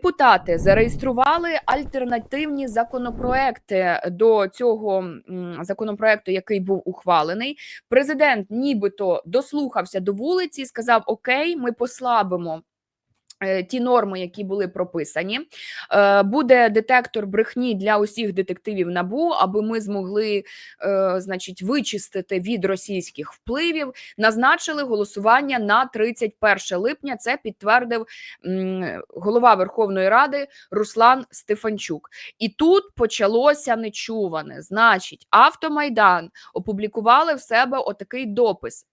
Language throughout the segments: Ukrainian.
Депутати зареєстрували альтернативні законопроекти до цього законопроекту, який був ухвалений. Президент, нібито дослухався до вулиці, сказав: Окей, ми послабимо ті норми, які були прописані, е, буде детектор брехні для усіх детективів набу, аби ми змогли, е, значить, вичистити від російських впливів. Назначили голосування на 31 липня. Це підтвердив голова Верховної Ради Руслан Стефанчук. І тут почалося нечуване. Значить, автомайдан опублікували в себе отакий допис.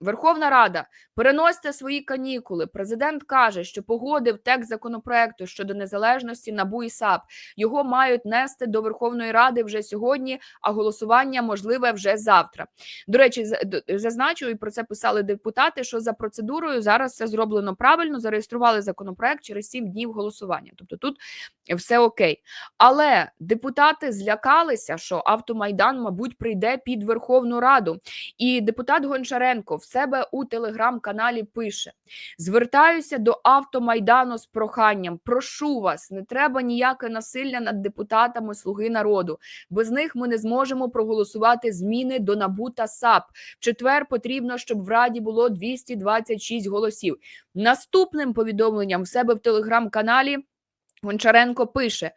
Верховна Рада переносьте свої канікули. Президент каже, що погодив текст законопроекту щодо незалежності НАБУ і САП. Його мають нести до Верховної Ради вже сьогодні, а голосування можливе вже завтра. До речі, зазначу і про це писали депутати. Що за процедурою зараз все зроблено правильно. Зареєстрували законопроект через сім днів голосування. Тобто тут все окей. Але депутати злякалися, що автомайдан, мабуть, прийде під Верховну Раду, і депутат Гончаренко в себе у телеграм-каналі пише: Звертаюся до автомайдану з проханням. Прошу вас, не треба ніяке насилля над депутатами Слуги народу. Без них ми не зможемо проголосувати зміни до НАБУ та САП. В четвер потрібно, щоб в Раді було 226 голосів. Наступним повідомленням в себе в телеграм-каналі. Гончаренко пише: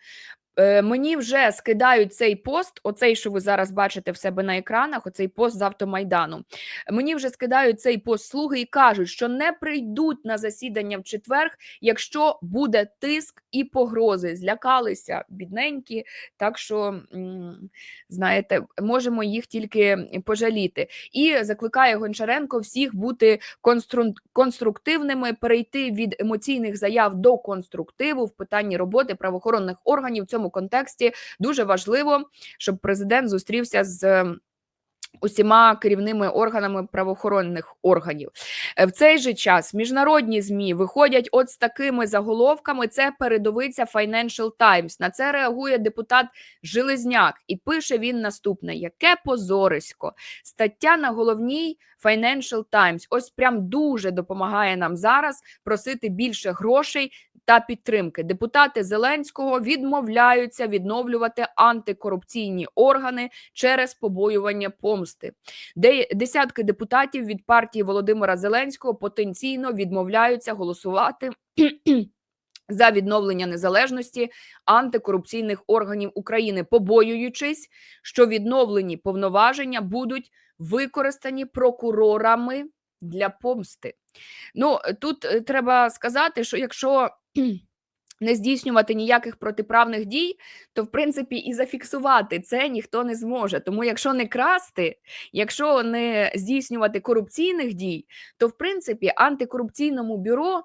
мені вже скидають цей пост, оцей, що ви зараз бачите в себе на екранах, оцей пост з автомайдану. Мені вже скидають цей пост слуги і кажуть, що не прийдуть на засідання в четвер, якщо буде тиск і погрози. Злякалися бідненькі, так що знаєте, можемо їх тільки пожаліти. І закликає Гончаренко всіх бути конструктивними, перейти від емоційних заяв до конструктиву в питанні роботи правоохоронних органів. Цьому цьому контексті дуже важливо, щоб президент зустрівся з. Усіма керівними органами правоохоронних органів е, в цей же час міжнародні змі виходять от з такими заголовками. Це передовиця Financial Times. На це реагує депутат Железняк, і пише він наступне: яке позорисько стаття на головній Financial Times. Ось прям дуже допомагає нам зараз просити більше грошей та підтримки. Депутати Зеленського відмовляються відновлювати антикорупційні органи через побоювання помсти. Де десятки депутатів від партії Володимира Зеленського потенційно відмовляються голосувати. За відновлення незалежності антикорупційних органів України, побоюючись, що відновлені повноваження будуть використані прокурорами для помсти. Ну тут е, треба сказати, що якщо не здійснювати ніяких протиправних дій, то в принципі і зафіксувати це ніхто не зможе. Тому, якщо не красти, якщо не здійснювати корупційних дій, то в принципі антикорупційному бюро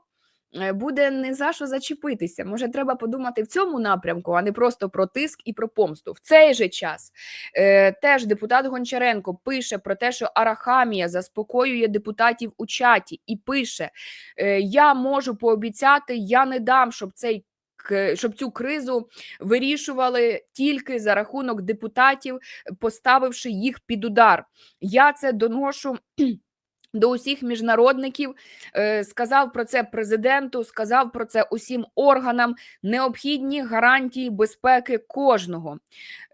Е, буде не за що зачепитися. Може, треба подумати в цьому напрямку, а не просто про тиск і про помсту. В цей же час е, теж депутат Гончаренко пише про те, що Арахамія заспокоює депутатів у чаті і пише: е, Я можу пообіцяти, я не дам, щоб цей. Щоб цю кризу вирішували тільки за рахунок депутатів, поставивши їх під удар. Я це доношу. До усіх міжнародників е, сказав про це президенту, сказав про це усім органам необхідні гарантії безпеки кожного.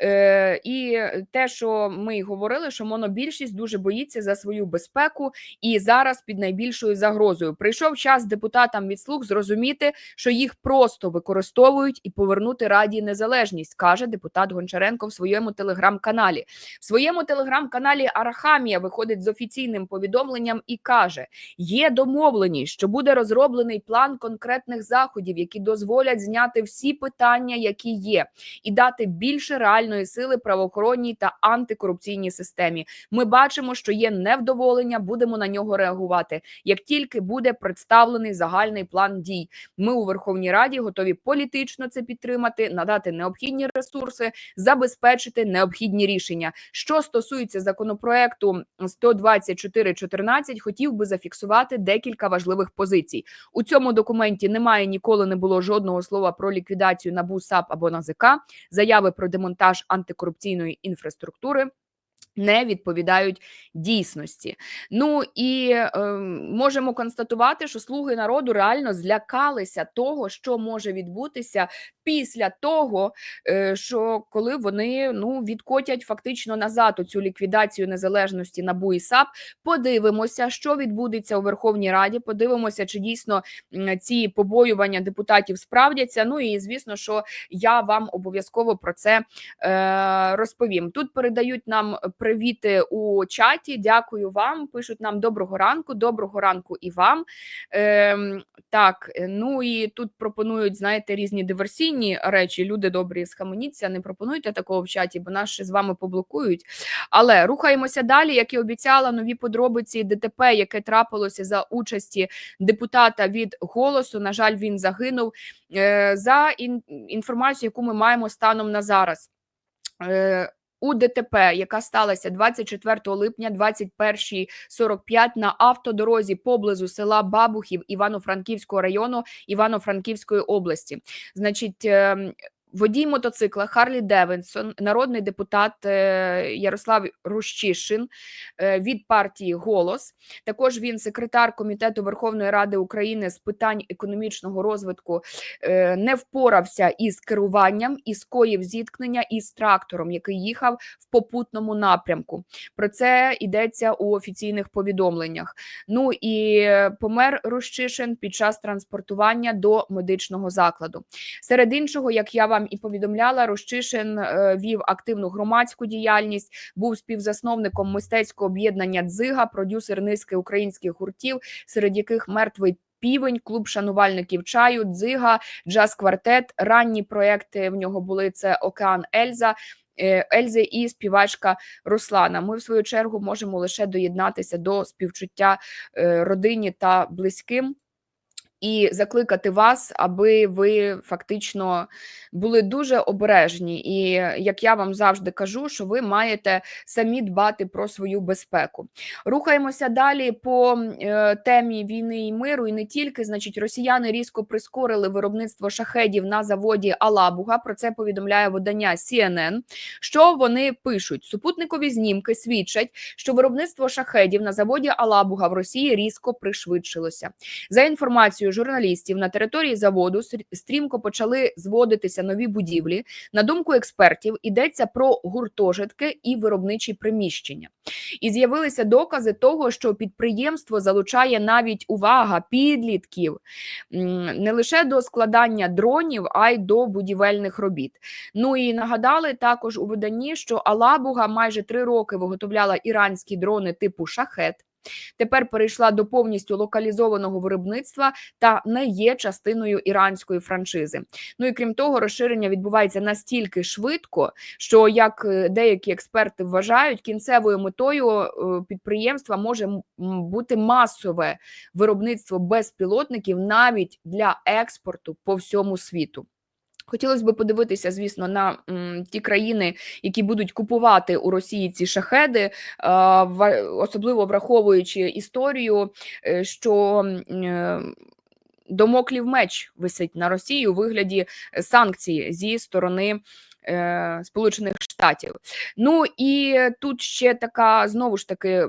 Е, і те, що ми говорили, що монобільшість дуже боїться за свою безпеку і зараз під найбільшою загрозою. Прийшов час депутатам від слуг зрозуміти, що їх просто використовують і повернути раді незалежність, каже депутат Гончаренко в своєму телеграм-каналі. В своєму телеграм-каналі Арахамія виходить з офіційним повідомленням населенням і каже: є домовленість, що буде розроблений план конкретних заходів, які дозволять зняти всі питання, які є, і дати більше реальної сили правоохоронній та антикорупційній системі. Ми бачимо, що є невдоволення, будемо на нього реагувати. Як тільки буде представлений загальний план дій, ми у Верховній Раді готові політично це підтримати, надати необхідні ресурси, забезпечити необхідні рішення. Що стосується законопроекту 124.14, 12 хотів би зафіксувати декілька важливих позицій. У цьому документі немає ніколи не було жодного слова про ліквідацію НАБУ, САП або НАЗК, заяви про демонтаж антикорупційної інфраструктури. Не відповідають дійсності. Ну і е, можемо констатувати, що слуги народу реально злякалися того, що може відбутися після того, е, що коли вони ну відкотять фактично назад цю ліквідацію незалежності НАБУ і САП. Подивимося, що відбудеться у Верховній Раді. Подивимося, чи дійсно ці побоювання депутатів справдяться. Ну і звісно, що я вам обов'язково про це е, розповім. Тут передають нам привіти у чаті. Дякую вам. Пишуть нам доброго ранку, доброго ранку і вам. Е, так, ну і тут пропонують, знаєте, різні диверсійні речі. Люди добрі, схаменіться, не пропонуйте такого в чаті, бо нас ще з вами поблокують. Але рухаємося далі. Як і обіцяла, нові подробиці ДТП, яке трапилося за участі депутата від голосу. На жаль, він загинув. Е, За ін- інформацією, яку ми маємо станом на зараз. У ДТП, яка сталася 24 липня 21.45 на автодорозі поблизу села Бабухів Івано-Франківського району Івано-Франківської області. Значить, ем, водій мотоцикла Харлі Девінсон, народний депутат е, Ярослав Рущишин е, від партії Голос. Також він секретар комітету Верховної Ради України з питань економічного розвитку е, не впорався із керуванням і скоїв зіткнення із трактором, який їхав в попутному напрямку. Про це йдеться у офіційних повідомленнях. Ну і помер Рущишин під час транспортування до медичного закладу. Серед іншого, як я вам і повідомляла, Рущишин е, вів активну громадську діяльність, був співзасновником мистецького об'єднання Дзига, продюсер низки українських гуртів, серед яких мертвий. Півень, клуб шанувальників чаю, дзига, джаз-квартет. Ранні проекти в нього були це Океан Ельза, е, Ельзи і співачка Руслана. Ми, в свою чергу, можемо лише доєднатися до співчуття е, родині та близьким. І закликати вас, аби ви фактично були дуже обережні. І як я вам завжди кажу, що ви маєте самі дбати про свою безпеку. Рухаємося далі по е, темі війни і миру, і не тільки. Значить, росіяни різко прискорили виробництво шахедів на заводі Алабуга. Про це повідомляє видання CNN. Що вони пишуть? Супутникові знімки свідчать, що виробництво шахедів на заводі Алабуга в Росії різко пришвидшилося. За інформацією журналістів, на території заводу стрі- стрімко почали зводитися нові будівлі. На думку експертів, йдеться про гуртожитки і виробничі приміщення. І з'явилися докази того, що підприємство залучає навіть увага підлітків не лише до складання дронів, а й до будівельних робіт. Ну і нагадали також у виданні, що Алабуга майже три роки виготовляла іранські дрони типу шахет. Тепер перейшла до повністю локалізованого виробництва та не є частиною іранської франшизи. Ну і крім того, розширення відбувається настільки швидко, що як е, деякі експерти вважають, кінцевою метою е, підприємства може бути масове виробництво безпілотників навіть для експорту по всьому світу. Хотілося б подивитися, звісно, на м, ті країни, які будуть купувати у Росії ці шахеди, е, особливо враховуючи історію, е, що е, домоклів меч висить на Росії у вигляді санкцій зі сторони. е, Сполучених Штатів. Ну і тут ще така знову ж таки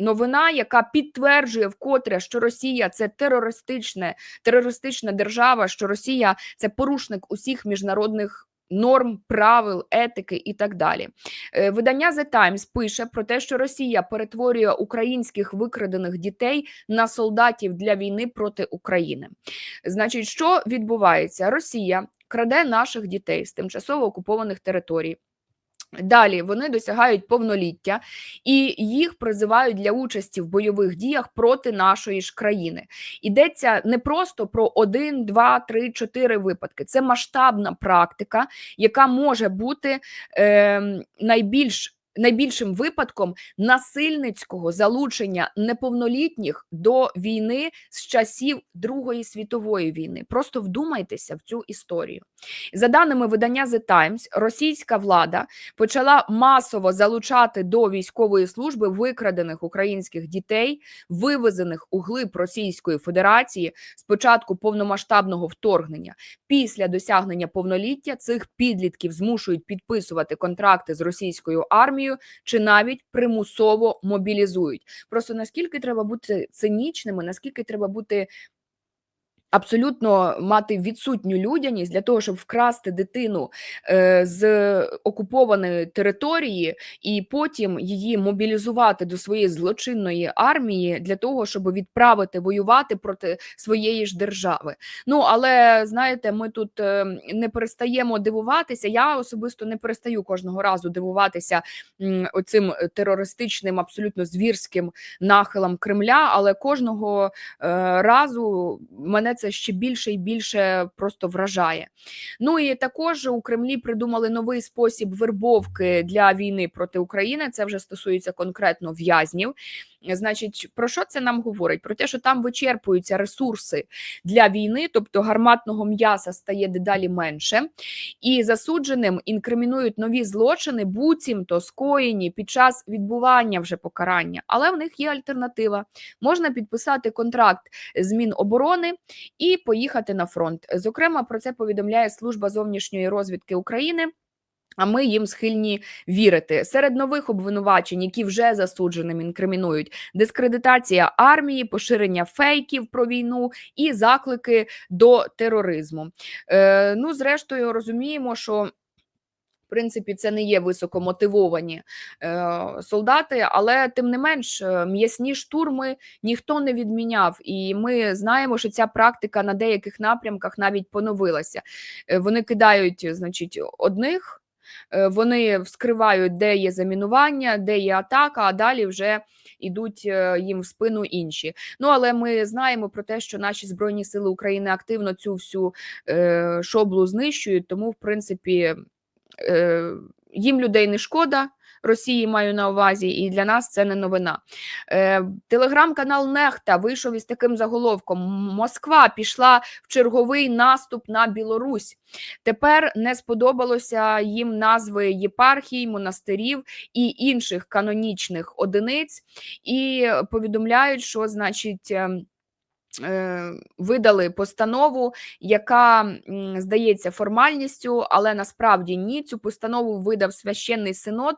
новина, яка підтверджує вкотре, що Росія це терористичне, терористична держава, що Росія це порушник усіх міжнародних. Норм, правил, етики і так далі. Е, Видання The Times пише про те, що Росія перетворює українських викрадених дітей на солдатів для війни проти України. Значить, що відбувається? Росія краде наших дітей з тимчасово окупованих територій. Далі вони досягають повноліття і їх призивають для участі в бойових діях проти нашої ж країни. Йдеться не просто про один, два, три, чотири випадки. Це масштабна практика, яка може бути е, найбільш. Найбільшим випадком насильницького залучення неповнолітніх до війни з часів Другої світової війни. Просто вдумайтеся в цю історію. За даними видання The Times, російська влада почала масово залучати до військової служби викрадених українських дітей, вивезених у глиб Російської Федерації з початку повномасштабного вторгнення. Після досягнення повноліття цих підлітків змушують підписувати контракти з російською армією армію чи навіть примусово мобілізують. Просто наскільки треба бути цинічними, наскільки треба бути Абсолютно мати відсутню людяність для того, щоб вкрасти дитину е, з окупованої території і потім її мобілізувати до своєї злочинної армії для того, щоб відправити воювати проти своєї ж держави. Ну але знаєте, ми тут е, не перестаємо дивуватися. Я особисто не перестаю кожного разу дивуватися оцим терористичним, абсолютно звірським нахилам Кремля, але кожного е, разу мене це ще більше і більше просто вражає. Ну і також у Кремлі придумали новий спосіб вербовки для війни проти України. Це вже стосується конкретно в'язнів. Значить, про що це нам говорить? Про те, що там вичерпуються ресурси для війни, тобто гарматного м'яса стає дедалі менше, і засудженим інкримінують нові злочини, буцімто скоєні під час відбування вже покарання. Але в них є альтернатива. Можна підписати контракт з Міноборони і поїхати на фронт. Зокрема, про це повідомляє служба зовнішньої розвідки України. А ми їм схильні вірити серед нових обвинувачень, які вже засудженим інкримінують дискредитація армії, поширення фейків про війну і заклики до тероризму. Е, Ну, зрештою, розуміємо, що. В принципі, це не є високомотивовані е, солдати, але тим не менш е, м'ясні штурми ніхто не відміняв, і ми знаємо, що ця практика на деяких напрямках навіть поновилася. Е, вони кидають, значить, одних. Е, вони вскривають, де є замінування, де є атака, а далі вже йдуть е, їм в спину інші. Ну але ми знаємо про те, що наші збройні сили України активно цю всю е, шоблу знищують, тому в принципі їм людей не шкода. Росії маю на увазі, і для нас це не новина. Е, Телеграм-канал Нехта вийшов із таким заголовком: Москва пішла в черговий наступ на Білорусь. Тепер не сподобалося їм назви єпархій, монастирів і інших канонічних одиниць, і повідомляють, що значить. Е, видали постанову, яка здається формальністю, але насправді ні. Цю постанову видав священний синод.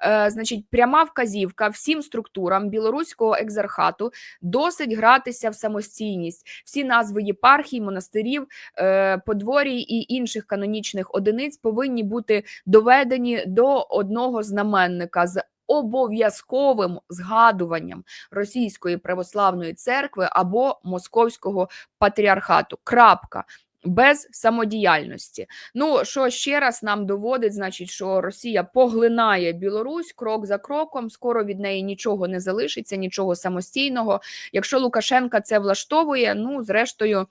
Е, значить, пряма вказівка всім структурам білоруського екзархату досить гратися в самостійність. Всі назви єпархій, монастирів, е, подворій і інших канонічних одиниць повинні бути доведені до одного знаменника з обов'язковим згадуванням російської православної церкви або московського патріархату. Крапка. Без самодіяльності. Ну що ще раз нам доводить, значить, що Росія поглинає Білорусь крок за кроком. Скоро від неї нічого не залишиться, нічого самостійного. Якщо Лукашенка це влаштовує, ну зрештою.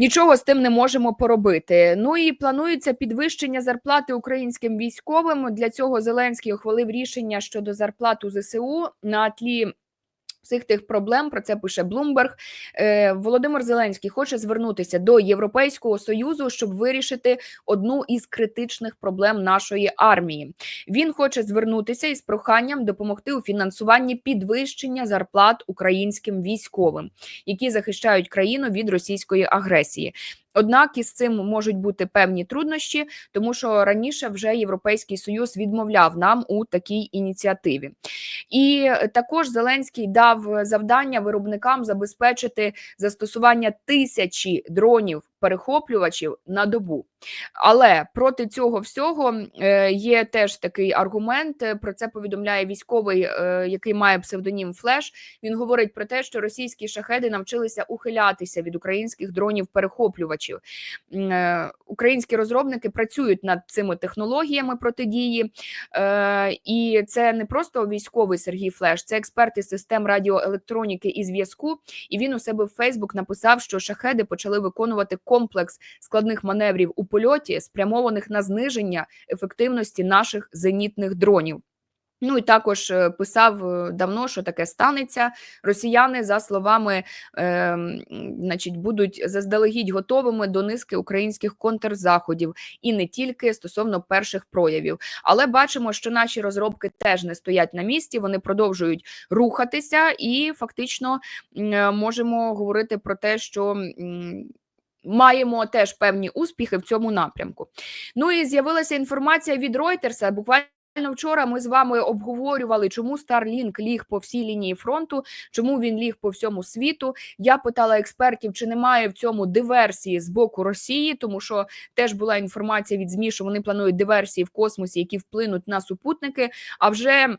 Нічого з тим не можемо поробити. Ну і планується підвищення зарплати українським військовим. Для цього Зеленський ухвалив рішення щодо зарплат у ЗСУ на тлі Всіх тих проблем про це пише Блумберг. Володимир Зеленський хоче звернутися до Європейського союзу, щоб вирішити одну із критичних проблем нашої армії. Він хоче звернутися із проханням допомогти у фінансуванні підвищення зарплат українським військовим, які захищають країну від російської агресії. Однак із цим можуть бути певні труднощі, тому що раніше вже Європейський Союз відмовляв нам у такій ініціативі, і також Зеленський дав завдання виробникам забезпечити застосування тисячі дронів перехоплювачів на добу. Але проти цього всього е, є теж такий аргумент. Е, про це повідомляє військовий, е, який має псевдонім Флеш. Він говорить про те, що російські шахеди навчилися ухилятися від українських дронів-перехоплювачів. Українські розробники працюють над цими технологіями протидії, і це не просто військовий Сергій Флеш, це експерт із систем радіоелектроніки і зв'язку. І він у себе в Фейсбук написав, що шахеди почали виконувати комплекс складних маневрів у польоті, спрямованих на зниження ефективності наших зенітних дронів. Ну і також е, писав е, давно, що таке станеться. Росіяни, за словами, е, значить, будуть заздалегідь готовими до низки українських контрзаходів і не тільки стосовно перших проявів. Але бачимо, що наші розробки теж не стоять на місці, вони продовжують рухатися, і фактично е, можемо говорити про те, що маємо теж певні успіхи в цьому напрямку. Ну і з'явилася інформація від Reuters, буквально. Вчора ми з вами обговорювали, чому Starlink ліг по всій лінії фронту, чому він ліг по всьому світу. Я питала експертів, чи немає в цьому диверсії з боку Росії, тому що теж була інформація від ЗМІ, що вони планують диверсії в космосі, які вплинуть на супутники. А вже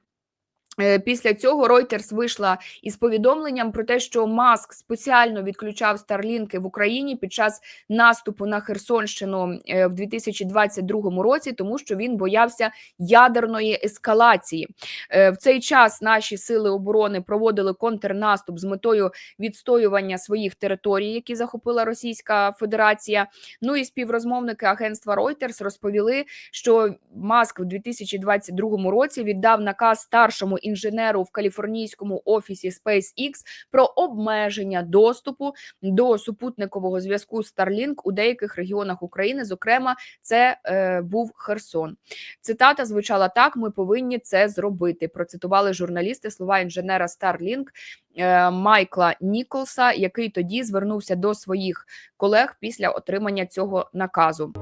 Після цього Reuters вийшла із повідомленням про те, що Маск спеціально відключав старлінки в Україні під час наступу на Херсонщину е, в 2022 році, тому що він боявся ядерної ескалації. Е, В цей час наші сили оборони проводили контрнаступ з метою відстоювання своїх територій, які захопила Російська Федерація. Ну і співрозмовники агентства Reuters розповіли, що Маск в 2022 році віддав наказ старшому інженеру в каліфорнійському офісі SpaceX про обмеження доступу до супутникового зв'язку Starlink у деяких регіонах України. Зокрема, це е, був Херсон. Цитата звучала так: ми повинні це зробити. Процитували журналісти слова інженера Starlink е, Майкла Ніколса, який тоді звернувся до своїх колег після отримання цього наказу.